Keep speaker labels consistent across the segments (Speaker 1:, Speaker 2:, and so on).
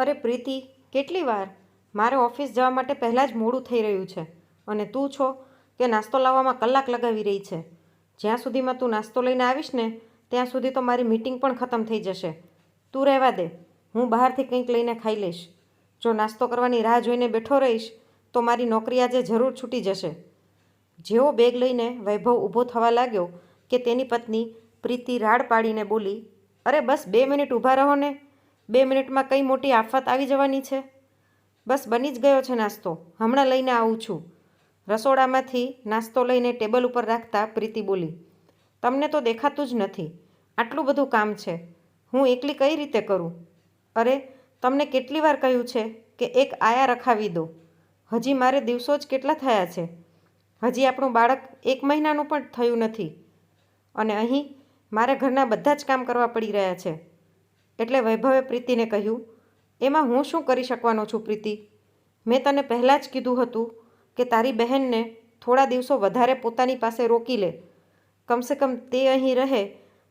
Speaker 1: અરે પ્રીતિ, કેટલી વાર? મારે ઓફિસ જવા માટે પહેલાં જ મોડું થઈ રહ્યું છે. અને તું છો કે નાસ્તો લાવવામાં કલાક લગાવી રહી છે? જ્યાં સુધીમાં તું નાસ્તો લઈને આવીશ ને, ત્યાં સુધી તો મારી મીટિંગ પણ ખતમ થઈ જશે. તું રહેવા દે. હું બહારથી કંઈક લઈને ખાઈ લઈશ. જો નાસ્તો કરવાની રાહ જોઈને બેઠો રહીશ, તો મારી નોકરી આજે જરૂર છૂટી જશે. જેવો બેગ લઈને વૈભવ ઊભો થવા લાગ્યો કે તેની પત્ની પ્રીતિ રાડ પાડીને બોલી, અરે બસ બે મિનિટ ઊભા રહો ને. બે મિનિટમાં કઈ મોટી આફત આવી જવાની છે? બસ બની જ ગયો છે નાસ્તો. હમણાં લઈને આવું છું. રસોડામાંથી નાસ્તો લઈને ટેબલ ઉપર રાખતા પ્રીતિ બોલી, તમને તો દેખાતું જ નથી. આટલું બધું કામ છે. હું એકલી કઈ રીતે કરું? અરે, તમને કેટલી વાર કહ્યું છે કે એક આયા રખાવી દો. હજી મારે દિવસો જ કેટલા થયા છે? હજી આપણું બાળક એક મહિનાનું પણ થયું નથી. અને અહીં મારે ઘરના બધા જ કામ કરવા પડી રહ્યા છે. એટલે વૈભવે પ્રીતિને કહ્યું, એમાં હું શું કરી શકવાનો છું, પ્રીતિ? મેં તને પહેલાં જ કીધું હતું કે તારી બહેનને થોડા દિવસો વધારે પોતાની પાસે રોકી લે. કમસે કમ તે અહીં રહે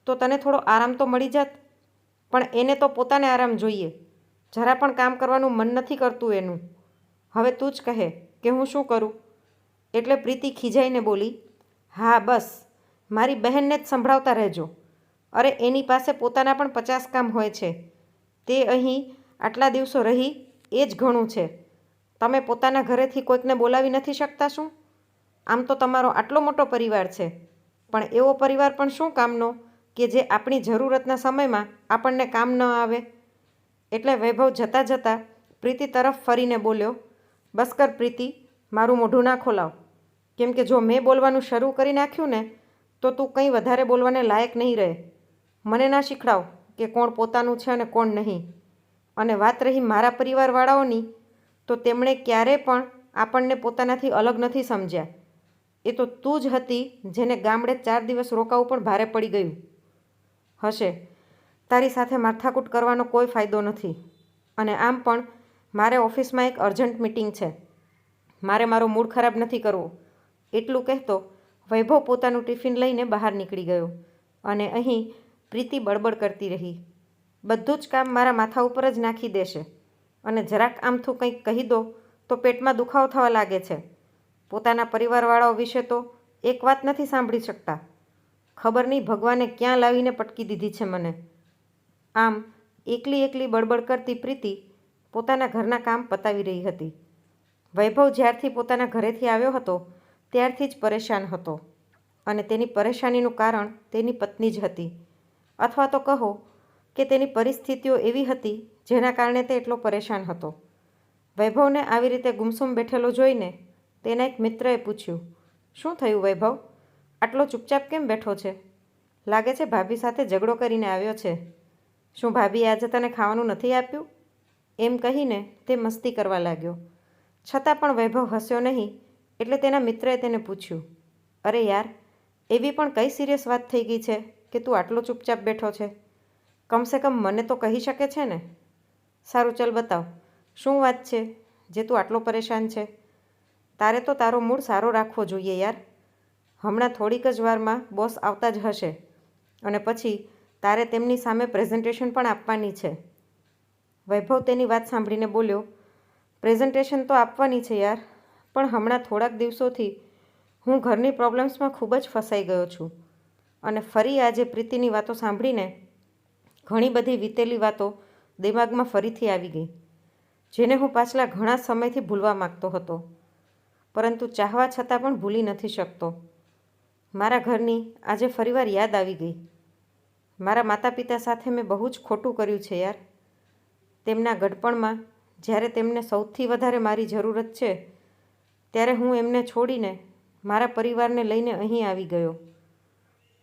Speaker 1: તો તને થોડો આરામ તો મળી જાત. પણ એને તો પોતાને આરામ જોઈએ. જરા પણ કામ કરવાનું મન નથી કરતું એનું. હવે તું જ કહે કે હું શું કરું? એટલે પ્રીતિ ખીજાઈને બોલી, હા, બસ. મારી બહેનને જ સંભળાવતા રહેજો. અરે, એની પાસે પોતાના પણ પચાસ કામ હોય છે. તે અહીં આટલા દિવસો રહી, એ જ ઘણું છે. તમે પોતાના ઘરેથી કોઈકને બોલાવી નથી શકતા શું? આમ તો તમારો આટલો મોટો પરિવાર છે. પણ એવો પરિવાર પણ શું કામનો કે જે આપણી જરૂરતના સમયમાં આપણને કામ ન આવે? એટલે વૈભવ જતાં જતાં પ્રીતિ તરફ ફરીને બોલ્યો બસ કર પ્રીતિ, મારું મોઢું ના ખોલાવ. કેમ કે જો મેં બોલવાનું શરૂ કરી નાખ્યું ને, તો તું કંઈ વધારે બોલવાને લાયક નહીં રહે. મને ના શીખડાવ કે કોણ પોતાનું છે અને કોણ નહીં. અને વાત રહી મારા પરિવારવાળાઓની, તો તેમણે ક્યારે પણ આપણને પોતાનાથી અલગ નથી સમજ્યા. એ તો તું જ હતી જેને ગામડે ચાર દિવસ રોકાવું પણ ભારે પડી ગયું. હશે, તારી સાથે માથાકૂટ કરવાનો કોઈ ફાયદો નથી. અને આમ પણ મારે ઓફિસમાં એક અર્જન્ટ મિટિંગ છે. મારે મારો મૂડ ખરાબ નથી કરવો. એટલું કહેતો વૈભવ પોતાનું ટિફિન લઈને બહાર નીકળી ગયો. અને અહીં પ્રીતિ બળબડ કરતી રહી. બધું જ કામ મારા માથા ઉપર જ નાખી દેશે. અને જરાક આમથું કંઈક કહી દો તો પેટમાં દુખાવો થવા લાગે છે. પોતાના પરિવારવાળાઓ વિશે તો એક વાત નથી સાંભળી શકતા. ખબર નહીં ભગવાને ક્યાં લાવીને પટકી દીધી છે મને. આમ એકલી એકલી બળબડ કરતી પ્રીતિ પોતાના ઘરના કામ પતાવી રહી હતી. વૈભવ જ્યારથી પોતાના ઘરેથી આવ્યો હતો, ત્યારથી જ પરેશાન હતો. અને તેની પરેશાનીનું કારણ તેની પત્ની જ હતી. અથવા તો કહો કે તેની પરિસ્થિતિઓ એવી હતી જેના કારણે તે એટલો પરેશાન હતો. વૈભવને આવી રીતે ગુમસુમ બેઠેલો જોઈને તેના એક મિત્રએ પૂછ્યું, શું થયું વૈભવ? આટલો ચૂપચાપ કેમ બેઠો છે? લાગે છે ભાભી સાથે ઝઘડો કરીને આવ્યો છે. શું ભાભી આજે તને ખાવાનું નથી આપ્યું? એમ કહીને તે મસ્તી કરવા લાગ્યો. છતાં પણ વૈભવ હસ્યો નહીં એટલે તેના મિત્રએ તેને પૂછ્યું, અરે યાર, એવી પણ કઈ સિરિયસ વાત થઈ ગઈ છે? કે તું આટલો ચૂપચાપ બેઠો છે? કમસે કમ મને તો કહી શકે છે ને? સારું, ચલ બતાવ. શું વાત છે? જે તું આટલો પરેશાન છે? તારે તો તારો મૂડ સારો રાખવો જોઈએ યાર. હમણાં થોડીક જ વારમાં બોસ આવતા જ હશે અને પછી તારે તેમની સામે પ્રેઝન્ટેશન પણ આપવાની છે. વૈભવ તેની વાત સાંભળીને બોલ્યો, પ્રેઝન્ટેશન તો આપવાની છે યાર, પણ હમણાં થોડાક દિવસોથી હું ઘરની પ્રોબ્લેમ્સમાં ખૂબ જ ફસાઈ ગયો છું. અને ફરી આજે પ્રીતિની વાતો સાંભળીને ઘણી બધી વીતેલી વાતો દિમાગમાં ફરીથી આવી ગઈ, જેને હું પાછલા ઘણા સમયથી ભૂલવા માગતો હતો. પરંતુ ચાહવા છતાં પણ ભૂલી નથી શકતો. મારા ઘરની આજે ફરીવાર યાદ આવી ગઈ. મારા માતા પિતા સાથે મેં બહુ જ ખોટું કર્યું છે યાર. તેમના ગડપણમાં જ્યારે તેમને સૌથી વધારે મારી જરૂરત છે, ત્યારે હું એમને છોડીને મારા પરિવારને લઈને અહીં આવી ગયો.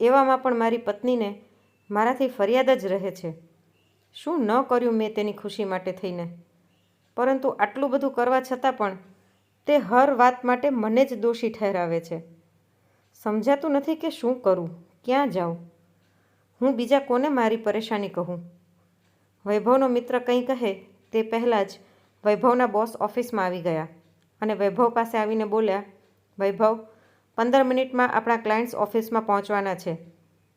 Speaker 1: એવામાં પણ મારી પત્નીને મારાથી ફરિયાદ જ રહે છે. શું ન કર્યું મેં તેની ખુશી માટે થઈને? પરંતુ આટલું બધું કરવા છતાં પણ તે હર વાત માટે મને જ દોષી ઠહેરાવે છે. સમજાતું નથી કે શું કરું, ક્યાં જાઉં? હું બીજા કોને મારી પરેશાની કહું? વૈભવનો મિત્ર કંઈ કહે તે પહેલાં જ વૈભવના બોસ ઓફિસમાં આવી ગયા અને વૈભવ પાસે આવીને બોલ્યા, વૈભવ પંદર મિનિટમાં આપણા ક્લાયન્ટ્સ ઓફિસમાં પહોંચવાના છે.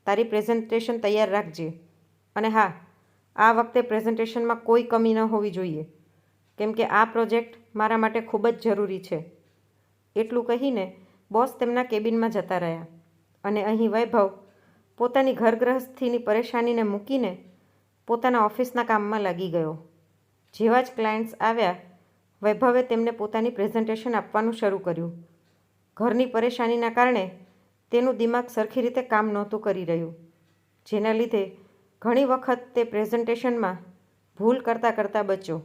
Speaker 1: તારી પ્રેઝન્ટેશન તૈયાર રાખજે. અને હા, આ વખતે પ્રેઝન્ટેશનમાં કોઈ કમી ન હોવી જોઈએ. કેમ કે આ પ્રોજેક્ટ મારા માટે ખૂબ જ જરૂરી છે. એટલું કહીને બોસ તેમના કેબિનમાં જતા રહ્યા. અને અહીં વૈભવ પોતાની ઘરગ્રહસ્થીની પરેશાનીને મૂકીને પોતાના ઓફિસના કામમાં લાગી ગયો. જેવા જ ક્લાયન્ટ્સ આવ્યા, વૈભવે તેમને પોતાની પ્રેઝન્ટેશન આપવાનું શરૂ કર્યું. ઘરની પરેશાનીના કારણે તેનું દિમાગ સરખી રીતે કામ નહોતું કરી રહ્યું. જેના લીધે ઘણી વખત તે પ્રેઝન્ટેશનમાં ભૂલ કરતાં કરતાં બચ્યો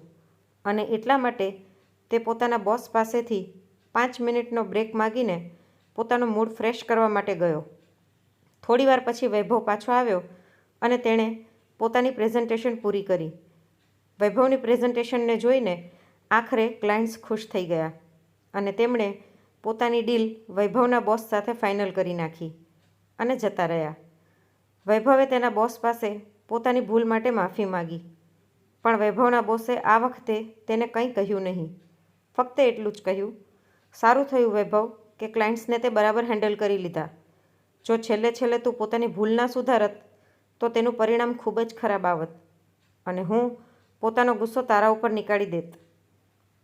Speaker 1: અને એટલા માટે તે પોતાના બોસ પાસેથી પાંચ મિનિટનો બ્રેક માગીને પોતાનો મૂડ ફ્રેશ કરવા માટે ગયો. થોડીવાર પછી વૈભવ પાછો આવ્યો અને તેણે પોતાની પ્રેઝન્ટેશન પૂરી કરી. વૈભવની પ્રેઝન્ટેશનને જોઈને આખરે ક્લાયન્ટ્સ ખુશ થઈ ગયા અને તેમણે પોતાની ડીલ વૈભવના બોસ સાથે ફાઇનલ કરી નાખી અને જતા રહ્યા. વૈભવે તેના બોસ પાસે પોતાની ભૂલ માટે માફી માગી, પણ વૈભવના બોસે આ વખતે તેને કંઈ કહ્યું નહીં. ફક્ત એટલું જ કહ્યું, સારું થયું વૈભવ કે ક્લાયન્ટ્સને તે બરાબર હેન્ડલ કરી લીધા. જો છેલ્લે છેલ્લે તું પોતાની ભૂલ ના સુધારત, તો તેનું પરિણામ ખૂબ જ ખરાબ આવત અને હું પોતાનો ગુસ્સો તારા ઉપર નીકાળી દેત.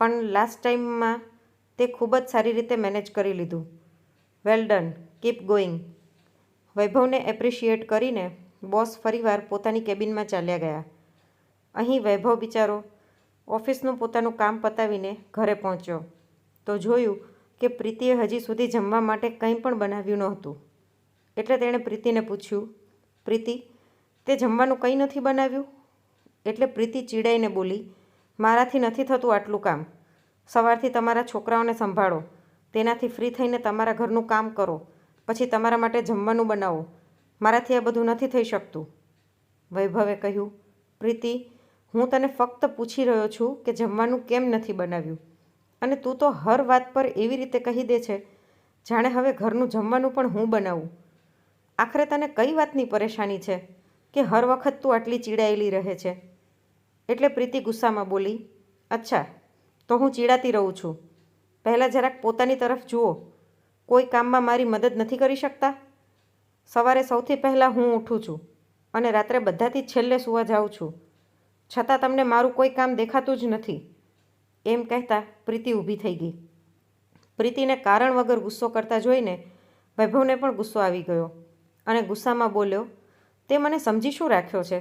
Speaker 1: પણ લાસ્ટ ટાઈમમાં તે ખૂબ જ સારી રીતે મેનેજ કરી લીધું. Well done. Keep going. વૈભવને appreciate કરીને બોસ ફરીવાર પોતાની કેબિનમાં ચાલ્યા ગયા. અહીં વૈભવ બિચારો ઓફિસનું પોતાનું કામ પતાવીને ઘરે પહોંચ્યો. તો જોયું કે પ્રીતિએ હજી સુધી જમવા માટે કંઈ પણ બનાવ્યું નહોતું. એટલે તેણે પ્રીતિને પૂછ્યું, પ્રીતિ, તે જમવાનું કંઈ નથી બનાવ્યું? એટલે પ્રીતિ ચીડાઈને બોલી, મારાથી નથી થતું આટલું કામ. સવારથી તમારા છોકરાઓને સંભાળો. તેનાથી ફ્રી થઈને તમારા ઘરનું કામ કરો. પછી તમારા માટે જમવાનું બનાવો. મારાથી આ બધું નથી થઈ શકતું. વૈભવે કહ્યું, પ્રીતિ, હું તને ફક્ત પૂછી રહ્યો છું કે જમવાનું કેમ નથી બનાવ્યું. અને તું તો હર વાત પર એવી રીતે કહી દે છે, જાણે હવે ઘરનું જમવાનું પણ હું બનાવું. આખરે તને કઈ વાતની પરેશાની છે કે હર વખત તું આટલી ચીડાયેલી રહે છે? એટલે પ્રીતિ ગુસ્સામાં બોલી, અચ્છા તો હું ચીડાતી રહું છું. પહેલાં જરાક પોતાની તરફ જુઓ. કોઈ કામમાં મારી મદદ નથી કરી શકતા? સવારે સૌથી પહેલાં હું ઉઠું છું અને રાત્રે બધાથી છેલ્લે સૂવા જાઉં છું. છતાં તમને મારું કોઈ કામ દેખાતું જ નથી. એમ કહેતા પ્રીતિ ઊભી થઈ ગઈ. પ્રીતિને કારણ વગર ગુસ્સો કરતા જોઈને વૈભવને પણ ગુસ્સો આવી ગયો અને ગુસ્સામાં બોલ્યો, તે મને સમજી શું રાખ્યો છે?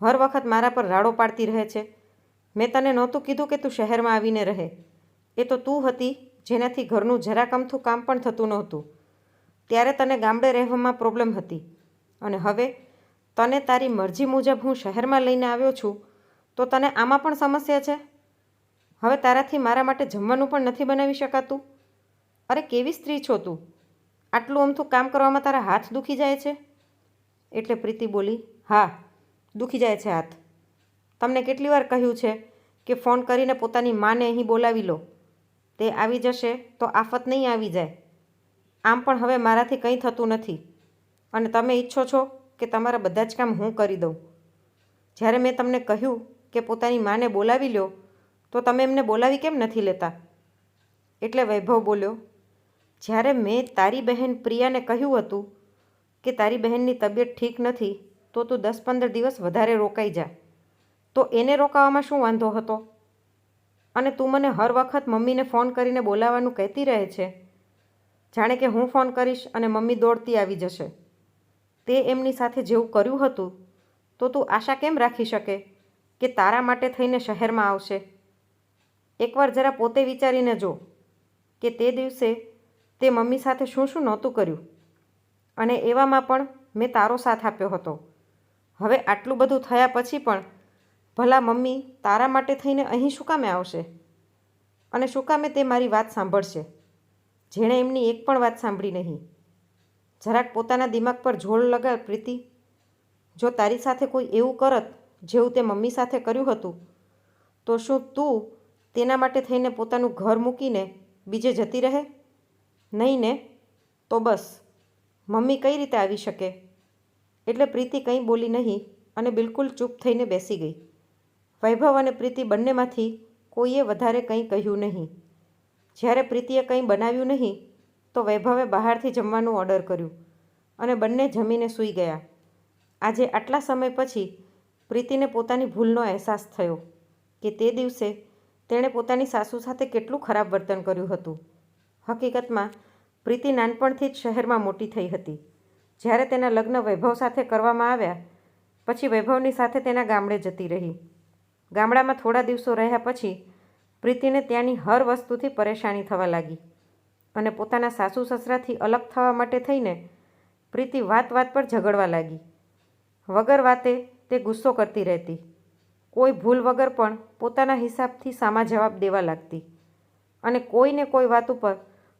Speaker 1: હર વખત મારા પર રાડો પાડતી રહે છે. મેં તને નહોતું કીધું કે તું શહેરમાં આવીને રહે. એ તો તું હતી, જેનાથી ઘરનું જરાક અમથું કામ પણ થતું નહોતું. ત્યારે તને ગામડે રહેવામાં પ્રોબ્લેમ હતી. અને હવે તને તારી મરજી મુજબ હું શહેરમાં લઈને આવ્યો છું, તો તને આમાં પણ સમસ્યા છે? હવે તારાથી મારા માટે જમવાનું પણ નથી બનાવી શકાતું? અરે, કેવી સ્ત્રી છો તું? આટલું અમથું કામ કરવામાં તારા હાથ દુખી જાય છે? એટલે પ્રીતિ બોલી, હા, દુખી જાય છે હાથ. તમને કેટલી વાર કહ્યું છે કે ફોન કરીને પોતાની માને અહીં બોલાવી લો? તે આવી જશે તો આફત નહીં આવી જાય. આમ પણ હવે મારાથી કંઈ થતું નથી. અને તમે ઈચ્છો છો કે તમારા બધા જ કામ હું કરી દઉં. જ્યારે મેં તમને કહ્યું કે પોતાની માને બોલાવી લો, તો તમે એમને બોલાવી કેમ નથી લેતા? એટલે વૈભવ બોલ્યો, જ્યારે મેં તારી બહેન પ્રિયાને કહ્યું હતું કે તારી બહેનની તબિયત ઠીક નથી, તો તું દસ પંદર દિવસ વધારે રોકાઈ જા. તો એને રોકાવામાં શું વાંધો હતો? અને તું મને હર વખત મમ્મીને ફોન કરીને બોલાવવાનું કહેતી રહે છે? જાણે કે હું ફોન કરીશ અને મમ્મી દોડતી આવી જશે. તે એમની સાથે જેવું કર્યું હતું, તો તું આશા કેમ રાખી શકે કે તારા માટે થઈને શહેરમાં આવશે? એકવાર જરા પોતે વિચારીને જો કે તે દિવસે તે મમ્મી સાથે શું શું નહોતું કર્યું. અને એવામાં પણ મેં તારો સાથ આપ્યો હતો. હવે આટલું બધું થયા પછી પણ ભલા મમ્મી, તારા માટે થઈને અહીં શું કામે આવશે? અને શું કામે તે મારી વાત સાંભળશે? જેણે એમની એક પણ વાત સાંભળી નહીં. જરાક પોતાના દિમાગ પર ઝોળ લગા પ્રીતિ. જો તારી સાથે કોઈ એવું કરત, જેવું તે મમ્મી સાથે કર્યું હતું, તો શું તું તેના માટે થઈને પોતાનું ઘર મૂકીને બીજે જતી રહે? નહીં ને? તો બસ. મમ્મી કઈ રીતે આવી શકે? એટલે પ્રીતિ કંઈ બોલી નહીં અને બિલકુલ ચૂપ થઈને બેસી ગઈ. વૈભવ અને પ્રીતિ બંનેમાંથી કોઈએ વધારે કંઈ કહ્યું નહીં. જ્યારે પ્રીતિએ કંઈ બનાવ્યું નહીં, તો વૈભવે બહારથી જમવાનું ઓર્ડર કર્યું અને બંને જમીને સૂઈ ગયા. આજે આટલા સમય પછી પ્રીતિને પોતાની ભૂલનો અહેસાસ થયો કે તે દિવસે તેણે પોતાની સાસુ સાથે કેટલું ખરાબ વર્તન કર્યું હતું. હકીકતમાં, પ્રીતિ નાનપણથી જ શહેરમાં મોટી થઈ હતી. જ્યારે તેના લગ્ન વૈભવ સાથે કરવામાં આવ્યા, પછી વૈભવની સાથે તેના ગામડે જતી રહી. ગામડામાં થોડા દિવસો રહ્યા પછી પ્રીતિને ત્યાંની હર વસ્તુથી પરેશાની થવા લાગી અને પોતાના સાસુ સસરાથી અલગ થવા માટે થઈને પ્રીતિ વાત વાત પર ઝઘડવા લાગી. વગર વાતે તે ગુસ્સો કરતી રહેતી. કોઈ ભૂલ વગર પણ પોતાના હિસાબથી સામા જવાબ દેવા લાગતી અને કોઈને કોઈ વાત ઉપર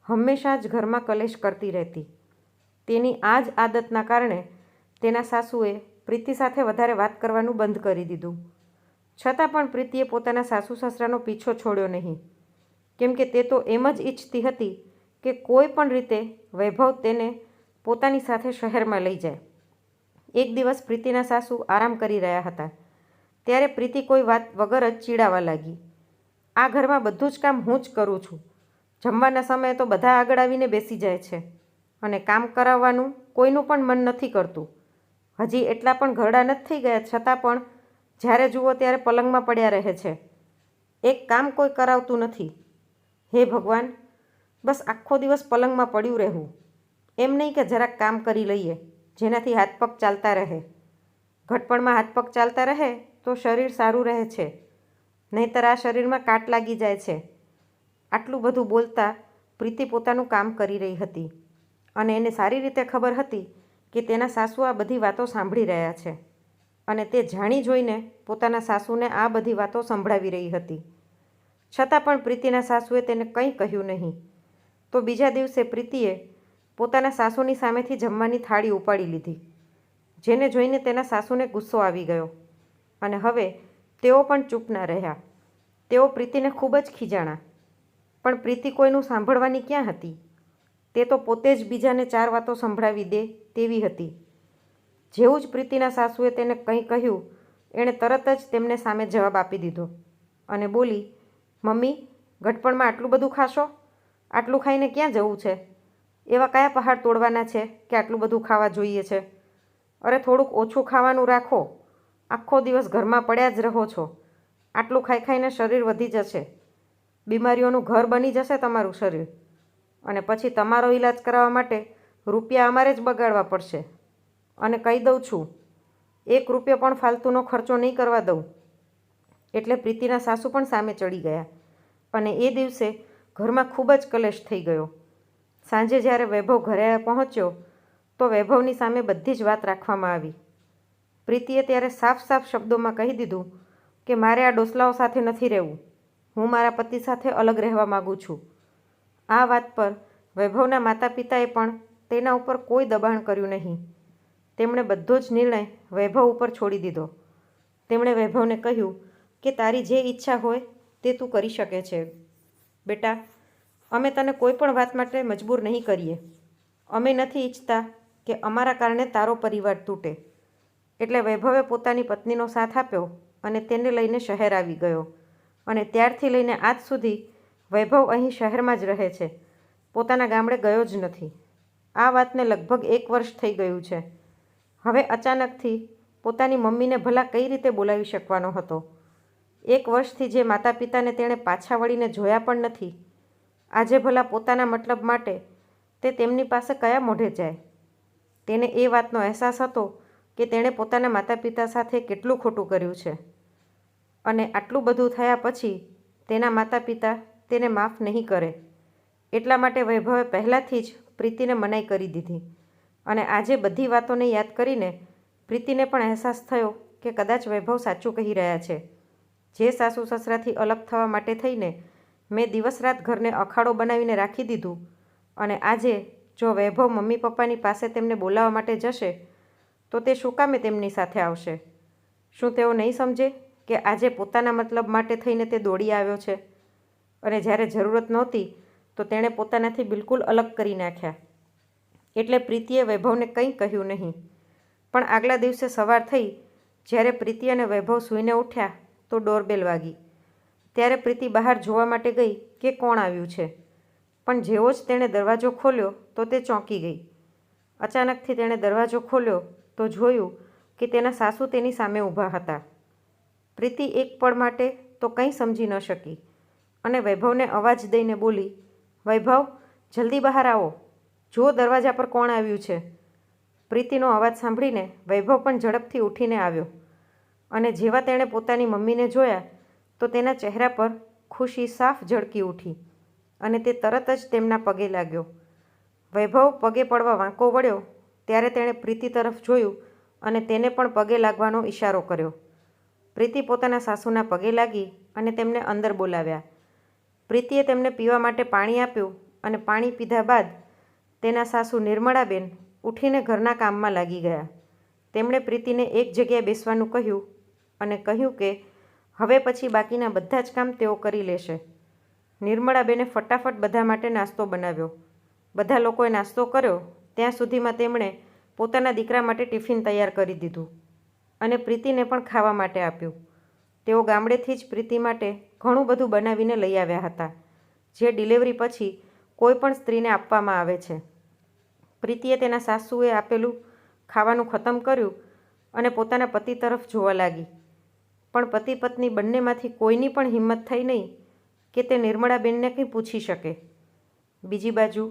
Speaker 1: હંમેશા જ ઘરમાં કલેશ કરતી રહેતી. તેની આ જ આદતના કારણે તેના સાસુએ પ્રીતિ સાથે વધારે વાત કરવાનું બંધ કરી દીધું. છતાં પણ પ્રીતિએ પોતાના સાસુ સસરાનો પીછો છોડ્યો નહીં. કેમ કે તે તો એમ જ ઈચ્છતી હતી કે કોઈ પણ રીતે વૈભવ તેને પોતાની સાથે શહેરમાં લઈ જાય. એક દિવસ પ્રીતિના સાસુ આરામ કરી રહ્યા હતા. ત્યારે પ્રીતિ કોઈ વાત વગર જ ચીડાવા લાગી. આ ઘરમાં બધું જ કામ હું જ કરું છું. જમવાના સમયે તો બધા આગળ આવીને બેસી જાય છે. અને કામ કરાવવાનું કોઈનું પણ મન નથી કરતું. હજી એટલા પણ ઘરડા નથી થઈ ગયા છતાં પણ જ્યારે જુઓ ત્યારે પલંગમાં પડ્યા રહે છે. એક કામ કોઈ કરાવતું નથી. હે ભગવાન, બસ આખો દિવસ પલંગમાં પડ્યું રહેવું. એમ નહીં કે જરાક કામ કરી લઈએ, જેનાથી હાથ પગ ચાલતા રહે. ઘટપણમાં હાથ પગ ચાલતા રહે તો શરીર સારું રહે છે. નહીંતર આ શરીરમાં કાટ લાગી જાય છે. આટલું બધું બોલતા પ્રીતિ પોતાનું કામ કરી રહી હતી. અને એને સારી રીતે ખબર હતી કે તેના સાસુ આ બધી વાતો સાંભળી રહ્યા છે. અને તે જાણી જોઈને પોતાના સાસુને આ બધી વાતો સંભળાવી રહી હતી. છતાં પણ પ્રીતિના સાસુએ તેને કંઈ કહ્યું નહીં. તો બીજા દિવસે પ્રીતિએ પોતાના સાસુની સામેથી જમવાની થાળી ઉપાડી લીધી, જેને જોઈને તેના સાસુને ગુસ્સો આવી ગયો. અને હવે તેઓ પણ ચૂપ ના રહ્યા. તેઓ પ્રીતિને ખૂબ જ ખીજાણા. પણ પ્રીતિ કોઈનું સાંભળવાની ક્યાં હતી? તે તો પોતે જ બીજાને ચાર વાતો સંભળાવી દે તેવી હતી. જેવું જ પ્રીતિના સાસુએ તેને કંઈ કહ્યું, એણે તરત જ તેમને સામે જવાબ આપી દીધો અને બોલી, મમ્મી ઘટપણમાં આટલું બધું ખાશો? આટલું ખાઈને ક્યાં જવું છે? એવા કયા પહાડ તોડવાના છે કે આટલું બધું ખાવા જોઈએ છે? અરે થોડુંક ઓછું ખાવાનું રાખો. આખો દિવસ ઘરમાં પડ્યા જ રહો છો. આટલું ખાઈ ખાઈને શરીર વધી જશે. બીમારીઓનું ઘર બની જશે તમારું શરીર. અને પછી તમારો ઈલાજ કરાવવા માટે રૂપિયા અમારે જ બગાડવા પડશે. અને કહી દઉં છું, એક રૂપિયો પણ ફાલતુનો ખર્ચો નહીં કરવા દઉં. એટલે પ્રીતિના સાસુ પણ સામે ચડી ગયા. અને એ દિવસે ઘરમાં ખૂબ જ કલેશ થઈ ગયો. સાંજે જ્યારે વૈભવ ઘરે પહોંચ્યો, તો વૈભવની સામે બધી જ વાત રાખવામાં આવી. પ્રીતિએ ત્યારે સાફ સાફ શબ્દોમાં કહી દીધું કે, મારે આ ડોસલાઓ સાથે નથી રહેવું. હું મારા પતિ સાથે અલગ રહેવા માગું છું. આ વાત પર વૈભવના માતા પિતાએ પણ તેના ઉપર કોઈ દબાણ કર્યું નહીં. તેમણે બધો જ નિર્ણય વૈભવ ઉપર છોડી દીધો. તેમણે વૈભવને કહ્યું કે તારી જે ઈચ્છા હોય તે તું કરી શકે છે. બેટા, અમે તને કોઈ પણ વાત માટે મજબૂર નહીં કરીએ. અમે નથી ઈચ્છતા કે અમારા કારણે તારો પરિવાર તૂટે. એટલે વૈભવે પોતાની પત્નીનો સાથ આપ્યો અને તેને લઈને શહેર આવી ગયો. અને ત્યારથી લઈને આજ સુધી વૈભવ અહીં શહેરમાં જ રહે છે. પોતાના ગામડે ગયો જ નથી. આ વાતને લગભગ એક વર્ષ થઈ ગયું છે. હવે અચાનકથી પોતાની મમ્મીને ભલા કઈ રીતે બોલાવી શકવાનો હતો? એક વર્ષથી જે માતા પિતાને તેણે પાછા વળીને જોયા પણ નથી, આજે ભલા પોતાના મતલબ માટે તે તેમની પાસે કયા મોઢે જાય? તેને એ વાતનો અહેસાસ હતો કે તેણે પોતાના માતા પિતા સાથે કેટલું ખોટું કર્યું છે. અને આટલું બધું થયા પછી તેના માતા પિતા તેને માફ નહીં કરે, એટલા માટે વૈભવે પહેલાંથી જ પ્રીતિને મનાઈ કરી દીધી. અને આજે બધી વાતોને યાદ કરીને પ્રીતિને પણ અહેસાસ થયો કે કદાચ વૈભવ સાચું કહી રહ્યા છે. જે સાસુ સસરાથી અલગ થવા માટે થઈને મેં દિવસ રાત ઘરને અખાડો બનાવીને રાખી દીધું અને આજે જો વૈભવ મમ્મી પપ્પાની પાસે તેમને બોલાવવા માટે જશે, તો તે શું કામે તેમની સાથે આવશે? શું તેઓ નહીં સમજે કે આજે પોતાના મતલબ માટે થઈને તે દોડી આવ્યો છે? અને જ્યારે જરૂરત નહોતી, તો તેણે પોતાનાથી બિલકુલ અલગ કરી નાખ્યા. એટલે પ્રીતિએ વૈભવને કંઈ કહ્યું નહીં. પણ આગલા દિવસે સવાર થઈ, જ્યારે પ્રીતિ અને વૈભવ સૂઈને ઉઠ્યા, તો ડોરબેલ વાગી. ત્યારે પ્રીતિ બહાર જોવા માટે ગઈ કે કોણ આવ્યું છે. પણ જેવો જ તેણે દરવાજો ખોલ્યો, તો તે ચોંકી ગઈ. અચાનકથી તેણે દરવાજો ખોલ્યો, તો જોયું કે તેના સાસુ તેની સામે ઊભા હતા. પ્રીતિ એક પળ માટે તો કંઈ સમજી ન શકી અને વૈભવને અવાજ દઈને બોલી, વૈભવ, જલ્દી બહાર આવો. જુઓ દરવાજા પર કોણ આવ્યું છે? પ્રીતિનો અવાજ સાંભળીને વૈભવ પણ ઝડપથી ઉઠીને આવ્યો અને જેવા તેણે પોતાની મમ્મીને જોયા, તો તેના ચહેરા પર ખુશી સાફ ઝળકી ઉઠી અને તે તરત જ તેમના પગે લાગ્યો. વૈભવ પગે પડવા વાંકો વળ્યો, ત્યારે તેણે પ્રીતિ તરફ જોયું અને તેને પણ પગે લાગવાનો ઈશારો કર્યો. પ્રીતિ પોતાના સાસુના પગે લાગી અને તેમને અંદર બોલાવ્યા. પ્રીતિએ તેમને પીવા માટે પાણી આપ્યું અને પાણી પીધા બાદ તેના સાસુ નિર્મળાબેન ઉઠીને ઘરના કામમાં લાગી ગયા. તેમણે પ્રીતિને એક જગ્યાએ બેસવાનું કહ્યું અને કહ્યું કે, હવે પછી બાકીના બધા જ કામ તેઓ કરી લેશે. નિર્મળાબેને ફટાફટ બધા માટે નાસ્તો બનાવ્યો. બધા લોકોએ નાસ્તો કર્યો. ત્યાં સુધીમાં તેમણે પોતાના દીકરા માટે ટિફિન તૈયાર કરી દીધું અને પ્રીતિને પણ ખાવા માટે આપ્યું. તેઓ ગામડેથી જ પ્રીતિ માટે ઘણું બધું બનાવીને લઈ આવ્યા હતા, જે ડિલિવરી પછી કોઈ પણ સ્ત્રીને આપવામાં આવે છે. પ્રીતિએ તેના સાસુએ આપેલું ખાવાનું ખતમ કર્યું અને પોતાના પતિ તરફ જોવા લાગી. પણ પતિ પત્ની બંનેમાંથી કોઈની પણ હિંમત થઈ નહીં કે તે નિર્મળાબેનને કંઈ પૂછી શકે. બીજી બાજુ,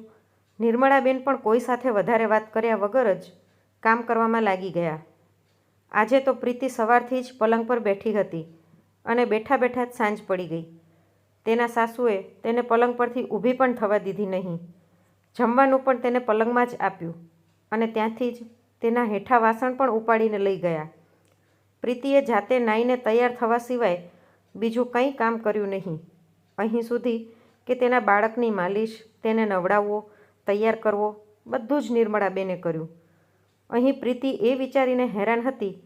Speaker 1: નિર્મળાબેન પણ કોઈ સાથે વધારે વાત કર્યા વગર જ કામ કરવામાં લાગી ગયા. આજે તો પ્રીતિ સવારથી જ પલંગ પર બેઠી હતી અને બેઠા બેઠા જ સાંજ પડી ગઈ. તેના સાસુએ તેને પલંગ પરથી ઊભી પણ થવા દીધી નહીં. જમવાનું પણ તેને પલંગમાં જ આપ્યું અને ત્યાંથી જ તેના હેઠા વાસણ પણ ઉપાડીને લઈ ગયા. પ્રીતિએ જાતે નાઈને તૈયાર થવા સિવાય બીજું કંઈ કામ કર્યું નહીં. અહીં સુધી કે તેના બાળકની માલિશ, તેને નવડાવવો, તૈયાર કરવો, બધું જ નિર્મળાબેને કર્યું. અહીં પ્રીતિ એ વિચારીને હેરાન હતી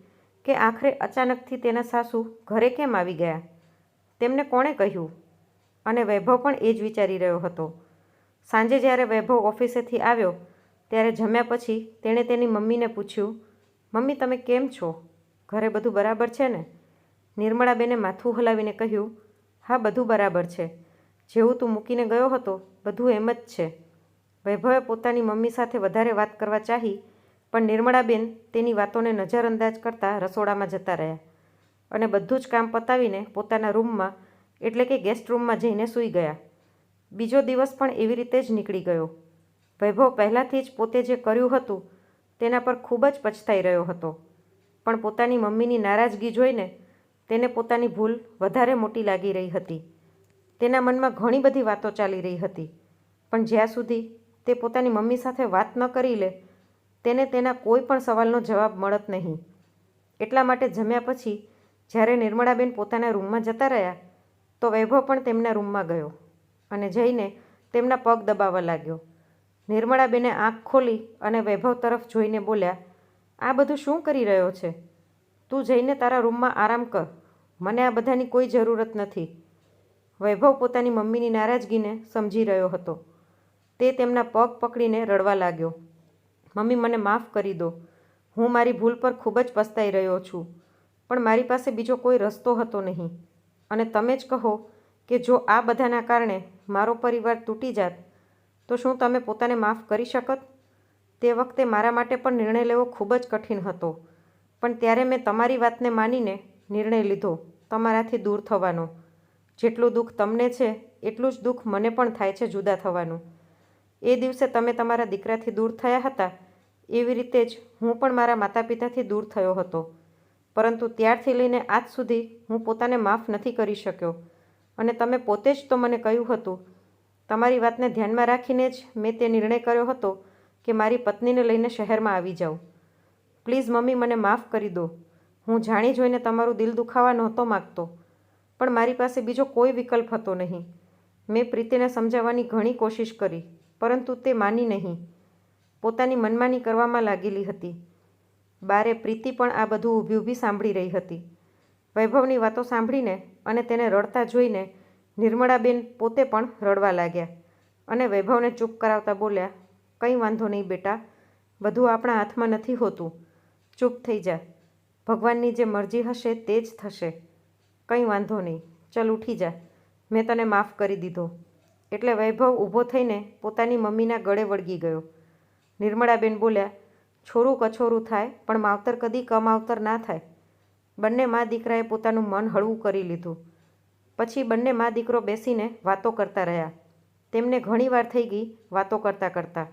Speaker 1: કે આખરે અચાનકથી તેના સાસુ ઘરે કેમ આવી ગયા? તેમને કોણે કહ્યું? અને વૈભવ પણ એ જ વિચારી રહ્યો હતો. સાંજે જ્યારે વૈભવ ઓફિસેથી આવ્યો, ત્યારે જમ્યા પછી તેણે તેની મમ્મીને પૂછ્યું, મમ્મી, તમે કેમ છો? ઘરે બધું બરાબર છે ને? નિર્મળાબેને માથું હલાવીને કહ્યું, હા, બધું બરાબર છે. જેવું તું મૂકીને ગયો હતો, બધું એમ જ છે. વૈભવે પોતાની મમ્મી સાથે વધારે વાત કરવા ચાહી, પણ નિર્મળાબેન તેની વાતોને નજરઅંદાજ કરતાં રસોડામાં જતા રહ્યા અને બધું જ કામ પતાવીને પોતાના રૂમમાં, એટલે કે ગેસ્ટ રૂમમાં જઈને સૂઈ ગયા. બીજો દિવસ પણ એવી રીતે જ નીકળી ગયો. વૈભવ પહેલાંથી જ પોતે જે કર્યું હતું, તેના પર ખૂબ જ પછતાઈ રહ્યો હતો. પણ પોતાની મમ્મીની નારાજગી જોઈને તેને પોતાની ભૂલ વધારે મોટી લાગી રહી હતી. તેના મનમાં ઘણી બધી વાતો ચાલી રહી હતી. પણ જ્યાં સુધી તે પોતાની મમ્મી સાથે વાત ન કરી લે, તેને તેના કોઈ પણ સવાલનો જવાબ મળત નહીં. એટલા માટે જમ્યા પછી જ્યારે નિર્મળાબેન પોતાના રૂમમાં જતા રહ્યા, તો વૈભવ પણ તેમના રૂમમાં ગયો. અને જઈને તેમના પગ દબાવવા લાગ્યો. નિર્મળાબેને આંખ ખોલી અને વૈભવ તરફ જોઈને બોલ્યા, આ બધું શું કરી રહ્યો છે? તું જઈને તારા રૂમમાં આરામ કર. મને આ બધાની કોઈ જરૂરત નથી. વૈભવ પોતાની મમ્મીની નારાજગીને સમજી રહ્યો હતો. તે તેમના પગ પકડીને રડવા લાગ્યો. મમ્મી, મને માફ કરી દો. હું મારી ભૂલ પર ખૂબ જ પસ્તાઈ રહ્યો છું. પણ મારી પાસે બીજો કોઈ રસ્તો હતો નહીં. અને તમે જ કહો કે જો આ બધાના કારણે મારો પરિવાર તૂટી જાત, તો શું તમે પોતાને માફ કરી શકત? તે વખતે મારા માટે પણ નિર્ણય લેવો ખૂબ જ કઠિન હતો. પણ ત્યારે મેં તમારી વાતને માનીને નિર્ણય લીધો તમારાથી દૂર થવાનો. જેટલું દુઃખ તમને છે, એટલું જ દુઃખ મને પણ થાય છે જુદા થવાનું. એ દિવસે તમે તમારા દીકરાથી દૂર થયા હતા, એવી રીતે જ હું પણ મારા માતા પિતાથી દૂર થયો હતો. પરંતુ ત્યારથી લઈને આજ સુધી હું પોતાને માફ નથી કરી શક્યો. અને તમે પોતે જ તો મને કહ્યું હતું. તમારી વાતને ધ્યાનમાં રાખીને જ મેં તે નિર્ણય કર્યો હતો કે મારી પત્નીને લઈને શહેરમાં આવી જાઉં. પ્લીઝ મમ્મી, મને માફ કરી દો. હું જાણી જોઈને તમારું દિલ દુખાવા નહોતો માગતો. પણ મારી પાસે બીજો કોઈ વિકલ્પ હતો નહીં. મેં પ્રીતિને સમજાવવાની ઘણી કોશિશ કરી, પરંતુ તે માની નહીં. પોતાની મનમાની કરવામાં લાગેલી હતી. બારે પ્રીતિ પણ આ બધું ઊભી ઊભી સાંભળી રહી હતી. વૈભવની વાતો સાંભળીને અને તેને રડતા જોઈને નિર્મળાબેન પોતે પણ રડવા લાગ્યા અને વૈભવને ચૂપ કરાવતા બોલ્યા, કંઈ વાંધો નહીં બેટા, બધું આપણા હાથમાં નથી હોતું. ચૂપ થઈ જા. ભગવાનની જે મરજી હશે તે જ થશે. કંઈ વાંધો નહીં. ચલ ઉઠી જા. મેં તને માફ કરી દીધો. એટલે વૈભવ ઊભો થઈને પોતાની મમ્મીના ગળે વળગી ગયો. નિર્મળાબેન બોલ્યા, છોરું કછોરું થાય, પણ માવતર કદી કમાવતર ના થાય. બંને મા દીકરાએ પોતાનું મન હળવું કરી લીધું. પછી બંને મા દીકરો બેસીને વાતો કરતા રહ્યા. તેમને ઘણીવાર થઈ ગઈ વાતો કરતાં કરતાં.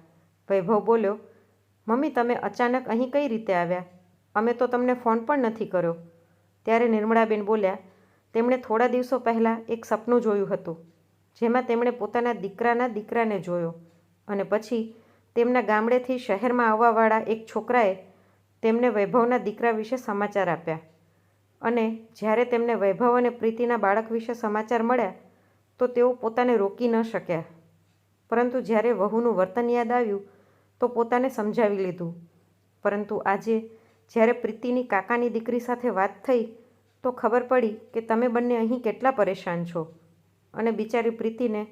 Speaker 1: વૈભવ બોલ્યો, મમ્મી, તમે અચાનક અહીં કઈ રીતે આવ્યા? અમે તો તમને ફોન પણ નથી કર્યો. ત્યારે નિર્મળાબેન બોલ્યા, તેમણે થોડા દિવસો પહેલાં એક સપનું જોયું હતું, જેમાં તેમણે પોતાના દીકરાના દીકરાને જોયો. અને પછી તેમના ગામડેથી શહેરમાં આવવાવાળા એક છોકરાએ તેમને વૈભવના દીકરા વિશે સમાચાર આપ્યા. અને જ્યારે તેમને વૈભવ અને પ્રીતિના બાળક વિશે સમાચાર મળ્યા, તો તેઓ પોતાને રોકી ન શક્યા. પરંતુ જ્યારે વહુનું વર્તન યાદ આવ્યું, તો પોતાને સમજાવી લીધું. પરંતુ આજે જ્યારે પ્રીતિની કાકાની દીકરી સાથે વાત થઈ, તો ખબર પડી કે તમે બંને અહીં કેટલા પરેશાન છો અને બિચારી પ્રીતિને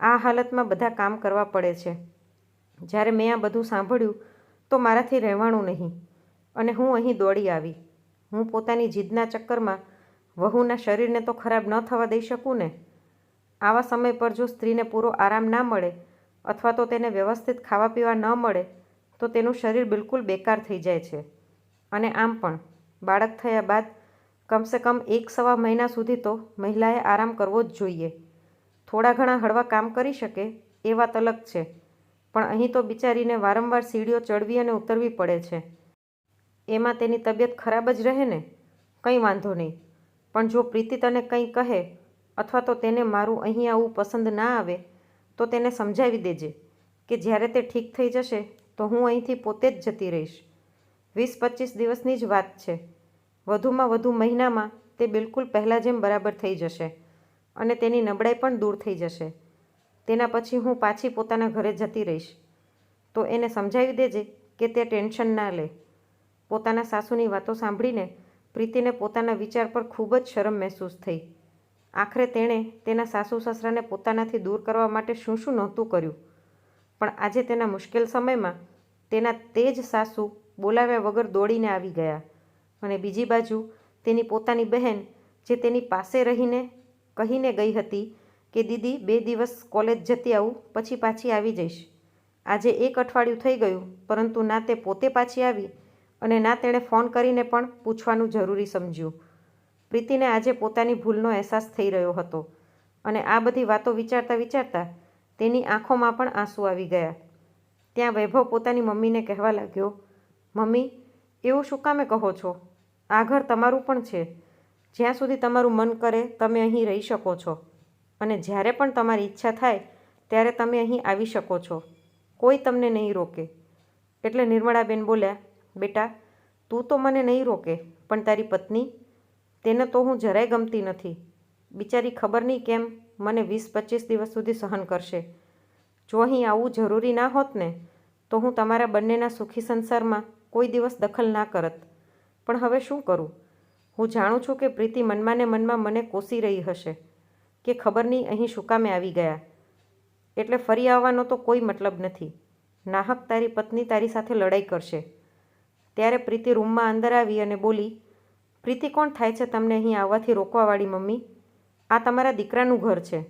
Speaker 1: આ હાલતમાં બધા કામ કરવા પડે છે. જ્યારે મેં આ બધું સાંભળ્યું, તો મારાથી રહેવાનું નહીં અને હું અહીં દોડી આવી. હું પોતાની જીદના ચક્કરમાં વહુના શરીરને તો ખરાબ ન થવા દઈ શકું ને? આવા સમય પર જો સ્ત્રીને પૂરો આરામ ના મળે અથવા તો તેને વ્યવસ્થિત ખાવા પીવા ન મળે, તો તેનું શરીર બિલકુલ બેકાર થઈ જાય છે. અને આમ પણ, બાળક થયા બાદ કમસે કમ એક સવા મહિના સુધી તો મહિલાએ આરામ કરવો જ જોઈએ. થોડા ઘણા હળવા કામ કરી શકે એ વાત અલગ છે, પણ અહીં તો બિચારીને વારંવાર સીડીઓ ચડવી અને ઉતરવી પડે છે. એમાં તેની તબિયત ખરાબ જ રહે ને? કંઈ વાંધો નહીં. પણ જો પ્રીતિ તને કંઈ કહે અથવા તો તેને મારું અહીં આવવું પસંદ ના આવે, તો તેને સમજાવી દેજે કે જ્યારે તે ઠીક થઈ જશે, તો હું અહીંથી પોતે જ જતી રહીશ. વીસ પચીસ દિવસની જ વાત છે. વધુમાં વધુ મહિનામાં તે બિલકુલ પહેલાં જેમ બરાબર થઈ જશે અને તેની નબળાઈ પણ દૂર થઈ જશે. તેના પછી હું પાછી પોતાના ઘરે જતી રહીશ. તો એને સમજાવી દેજે કે તે ટેન્શન ના લે. પોતાના સાસુની વાતો સાંભળીને પ્રીતિને પોતાના વિચાર પર ખૂબ જ શરમ મહેસૂસ થઈ. આખરે તેણે તેના સાસુ સસરાને પોતાનાથી દૂર કરવા માટે શું શું નહોતું કર્યું. પણ આજે તેના મુશ્કેલ સમયમાં તેના તે જ સાસુ બોલાવ્યા વગર દોડીને આવી ગયા અને બીજી બાજુ તેની પોતાની બહેન જે તેની પાસે રહીને કહીને ગઈ હતી કે, દીદી, બે દિવસ કોલેજ જતી આવું, પછી પાછી આવી જઈશ. આજે એક અઠવાડિયું થઈ ગયું, પરંતુ ના તે પોતે પાછી આવી અને ના તેણે ફોન કરીને પણ પૂછવાનું જરૂરી સમજ્યું. પ્રીતિને આજે પોતાની ભૂલનો અહેસાસ થઈ રહ્યો હતો અને આ બધી વાતો વિચારતા વિચારતા તેની આંખોમાં પણ આંસુ આવી ગયા. ત્યાં વૈભવ પોતાની મમ્મીને કહેવા લાગ્યો, મમ્મી, એવું શું કામે કહો છો? આ ઘર તમારું પણ છે. જ્યાં સુધી તમારું મન કરે, તમે અહીં રહી શકો છો. અને જ્યારે પણ તમારી ઈચ્છા થાય, ત્યારે તમે અહીં આવી શકો છો. કોઈ તમને નહીં રોકે. એટલે નિર્મળાબેન બોલ્યા બેટા, તું તો મને નહીં રોકે, પણ તારી પત્ની, તેને તો હું જરાય ગમતી નથી. બિચારી ખબર નહીં કેમ મને વીસ પચીસ દિવસ સુધી સહન કરશે. જો અહીં આવવું જરૂરી ના હોત ને, તો હું તમારા બંનેના સુખી સંસારમાં કોઈ દિવસ દખલ ના કરત. પણ હવે શું કરું? હું જાણું છું કે પ્રીતિ મનમાં ને મનમાં મને કોસી રહી હશે, કે ખબર નહીં અહીં શું કામે આવી ગયા. એટલે ફરી આવવાનો તો કોઈ મતલબ નથી. નાહક તારી પત્ની તારી સાથે લડાઈ કરશે. ત્યારે પ્રીતિ રૂમમાં અંદર આવી અને બોલી, પ્રીતિ, કોણ થાય છે તમને અહીં આવવાથી રોકવાવાળી મમ્મી? આ તમારા દીકરાનું ઘર છે.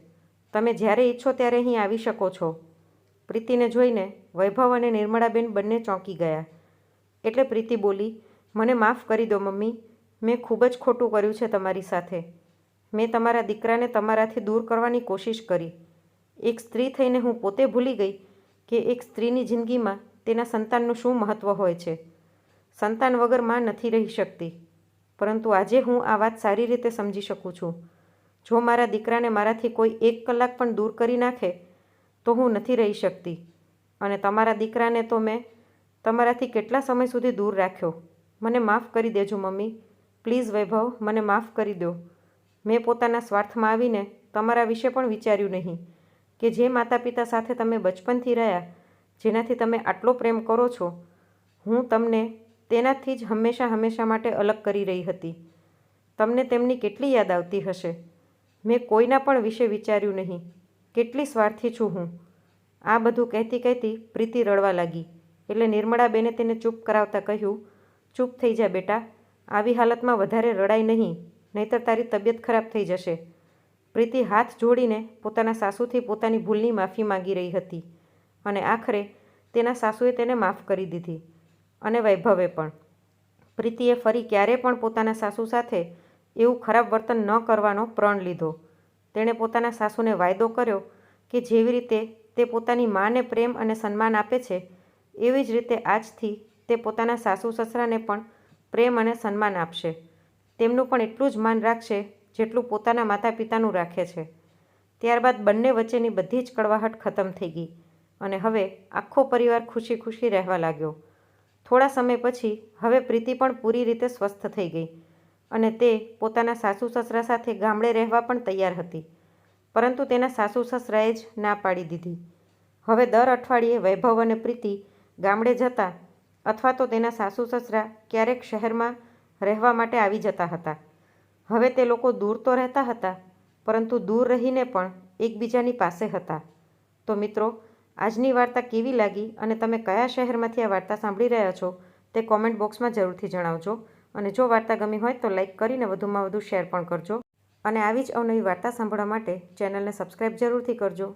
Speaker 1: તમે જ્યારે ઈચ્છો ત્યારે અહીં આવી શકો છો. પ્રીતિને જોઈને વૈભવ અને નિર્મળાબેન બંને ચોંકી ગયા. એટલે પ્રીતિ બોલી, મને માફ કરી દો મમ્મી. મેં ખૂબ જ ખોટું કર્યું છે તમારી સાથે. મેં તમારા દીકરાને તમારાથી દૂર કરવાની કોશિશ કરી. એક સ્ત્રી થઈને હું પોતે ભૂલી ગઈ કે એક સ્ત્રીની જિંદગીમાં તેના સંતાનનું શું મહત્ત્વ હોય છે? સંતાન વગરમાં નથી રહી શકતી. પરંતુ આજે હું આ વાત સારી રીતે સમજી શકું છું. જો મારા દીકરાને મારાથી કોઈ એક કલાક પણ દૂર કરી નાખે, તો હું નથી રહી શકતી. અને તમારા દીકરાને તો મેં તમારાથી કેટલા સમય સુધી દૂર રાખ્યો. મને માફ કરી દેજો મમ્મી. પ્લીઝ વૈભવ, મને માફ કરી દો. મેં પોતાના સ્વાર્થમાં આવીને તમારા વિશે પણ વિચાર્યું નહીં કે જે માતા પિતા સાથે તમે બચપનથી રહ્યા, જેનાથી તમે આટલો પ્રેમ કરો છો, હું તમને તેનાથી જ હંમેશા હંમેશા માટે અલગ કરી રહી હતી. તમને તેમની કેટલી યાદ આવતી હશે? મેં કોઈના પણ વિશે વિચાર્યું નહીં. કેટલી સ્વાર્થી છું હું. આ બધું કહેતી કહેતી પ્રીતિ રડવા લાગી. એટલે નિર્મળાબેને તેને ચૂપ કરાવતા કહ્યું, ચૂપ થઈ જા બેટા. આવી હાલતમાં વધારે રડાય નહીં. નહીતર તારી તબિયત ખરાબ થઈ જશે. પ્રીતિ હાથ જોડીને પોતાના સાસુથી પોતાની ભૂલની માફી માંગી રહી હતી. અને આખરે તેના સાસુએ તેને માફ કરી દીધી. અને વૈભવે પણ. પ્રીતિએ ફરી ક્યારે પણ પોતાના સાસુ સાથે એવું ખરાબ વર્તન ન કરવાનો પ્રણ લીધો. તેણે પોતાના સાસુને વાયદો કર્યો કે જેવી રીતે તે પોતાની માને પ્રેમ અને સન્માન આપે છે, એવી જ રીતે આજથી તે પોતાના સાસુ સસરાને પણ પ્રેમ અને સન્માન આપશે. તેમનું પણ એટલું જ માન રાખશે જેટલું પોતાના માતા પિતાનું રાખે છે. ત્યારબાદ બંને વચ્ચેની બધી જ કડવાહટ ખતમ થઈ ગઈ અને હવે આખો પરિવાર ખુશી ખુશી રહેવા લાગ્યો. થોડા સમય પછી હવે પ્રીતિ પણ પૂરી રીતે સ્વસ્થ થઈ ગઈ અને તે પોતાના સાસુ સસરા સાથે ગામડે રહેવા પણ તૈયાર હતી. પરંતુ તેના સાસુ સસરાએ જ ના પાડી દીધી. હવે દર અઠવાડિયે વૈભવ અને પ્રીતિ ગામડે જતા અથવા તો તેના સાસુ સસરા ક્યારેક શહેરમાં રહેવા માટે આવી જતા હતા. હવે તે લોકો દૂર તો રહેતા હતા, પરંતુ દૂર રહીને પણ એકબીજાની પાસે હતા. તો મિત્રો આજની વાર્તા કેવી લાગી અને તમે કયા શહેરમાંથી આ વાર્તા સાંભળી રહ્યા છો તે કોમેન્ટ બોક્સમાં જરૂરથી જણાવજો. અને જો વાર્તા ગમી હોય તો લાઇક કરીને વધુમાં વધુ શેર પણ કરજો. અને આવી જ અવનવી વાર્તા સાંભળવા માટે ચેનલને સબસ્ક્રાઈબ જરૂરથી કરજો.